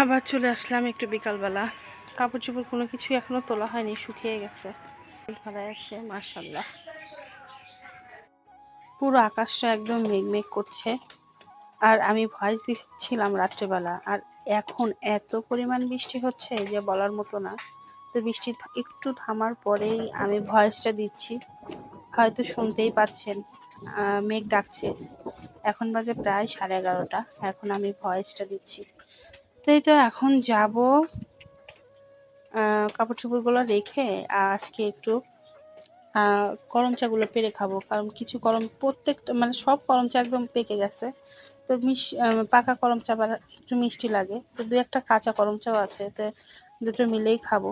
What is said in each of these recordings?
আবার চলে আসলাম একটু বিকালবেলা। কাপড় চোপড় কোনো কিছু এখনও তোলা হয়নি, শুকিয়ে গেছে। ভালো আছে মার্শাল্লাহ পুরো আকাশটা একদম মেঘমেঘ করছে। আর আমি ভয়েস দিচ্ছিলাম রাত্রেবেলা, আর এখন এত পরিমাণ বৃষ্টি হচ্ছে যে বলার মতো না। তো বৃষ্টি একটু থামার পরেই আমি ভয়েসটা দিচ্ছি। হয়তো শুনতেই পাচ্ছেন মেঘ ডাকছে। এখন বাজে প্রায় সাড়ে এগারোটা, এখন আমি ভয়েসটা দিচ্ছি। তাই তো এখন যাব কাপড় চোপড়গুলো রেখে আজকে একটু আহ, করম চাগুলো পেরে খাব। কারণ কিছু করম প্রত্যেকটা মানে সব করম চা একদম পেকে গেছে। তো মিশ পাকা করম চা আবার একটু মিষ্টি লাগে। তো দু একটা কাঁচা করম চাও আছে তো দুটো মিলেই খাব।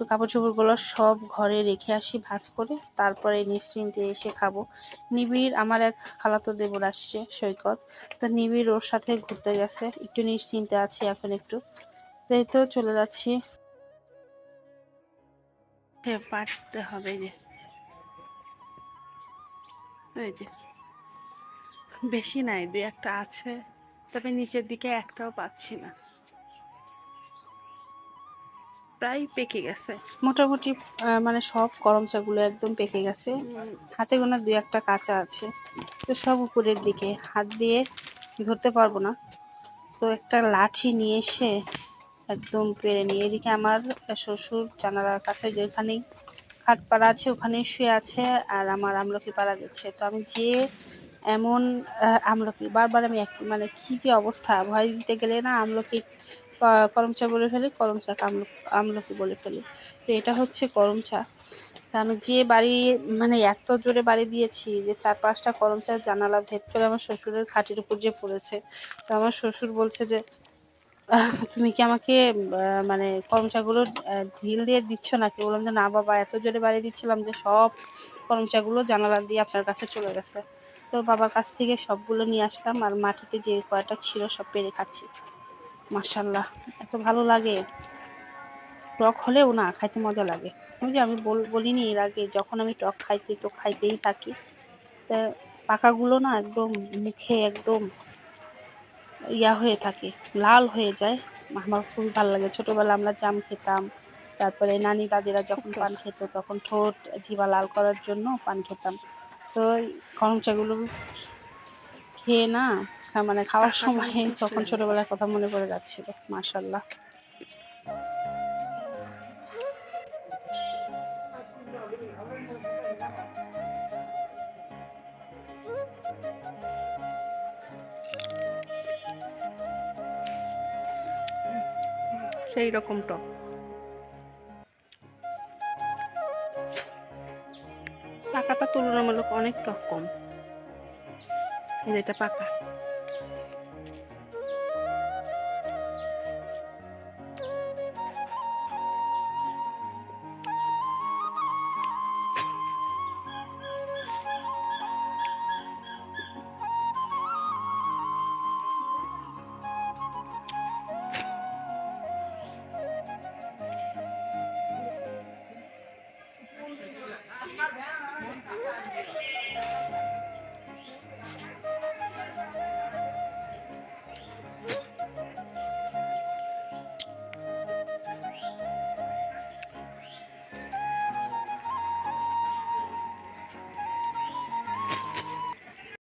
তো কাপড় চোপড়গুলো সব ঘরে রেখে আসি, ভাঁজ করে, তারপরে নিশ্চিন্তে এসে খাব। নিবিড়, আমার এক খালাতো দেবর আসছে সৈকত। তো নিবিড় ওর সাথে ঘুরতে গেছে, একটু নিশ্চিন্তে আছি এখন একটু। তাই তো চলে যাচ্ছি। পারতে হবে যে। বেশি নাই, দুই একটা আছে, তবে নিচের দিকে একটাও পাচ্ছি না। প্রায় পেকে গেছে। মোটামুটি মানে সব করম চাগুলো একদম পেকে গেছে। হাতে গোনা দু একটা কাঁচা আছে। তো সব উপরের দিকে হাত দিয়ে ধরতে পারব না। তো একটা লাঠি নিয়ে এসে একদম পেরে নিয়ে এদিকে আমার শ্বশুর জানালার কাছে যেখানেই খাট পাড়া আছে, ওখানেই শুয়ে আছে আর আমার আমলকি পাড়া যাচ্ছে। তো আমি যে এমন আমলকি, বারবার আমি এক মানে কি যে অবস্থা, ভয় দিতে গেলে না আমলকি ক- করম চা বলে ফেলি করম চা আমলকি আমলকি বলে ফেলি। তো এটা হচ্ছে করম চা। তা আমি যে বাড়ি মানে এত জোরে বাড়ি দিয়েছি যে চার পাঁচটা করম চা জানালা ভেদ করে আমার শ্বশুরের খাটির উপর যে পড়েছে। তো আমার শ্বশুর বলছে যে তুমি কি আমাকে মানে করম চাগুলো ঢিল দিয়ে দিচ্ছ নাকি? বললাম যে, না বাবা, এত জোরে বাড়ি দিচ্ছিলাম যে সব করম চাগুলো জানালা দিয়ে আপনার কাছে চলে গেছে। তো বাবার কাছ থেকে সবগুলো নিয়ে আসলাম আর মাটিতে যে কয়টা ছিল সব পেরে খাচ্ছি। মাশাল্লাহ এত ভালো লাগে। টক হলেও না খাইতে মজা লাগে। ওই যে আমি বল বলিনি এর আগে যখন আমি টক খাইতে তো খাইতেই থাকি। তা পাকাগুলো না একদম মুখে একদম ইয়া হয়ে থাকে লাল হয়ে যায়। আমার খুবই ভালো লাগে। ছোটবেলা আমরা জাম খেতাম তারপরে নানি দাদিরা যখন পান খেত তখন ঠোঁট জিভা লাল করার জন্য পান খেতাম। তো এই গরম চাগুলো খেয়ে না মানে খাওয়ার সময় তখন ছোটবেলার কথা মনে পড়ে যাচ্ছিল মাশাল্লাহ সেই রকম টক। পাকাটা তুলনামূলক অনেক টক কম। এই যে এটা পাকা।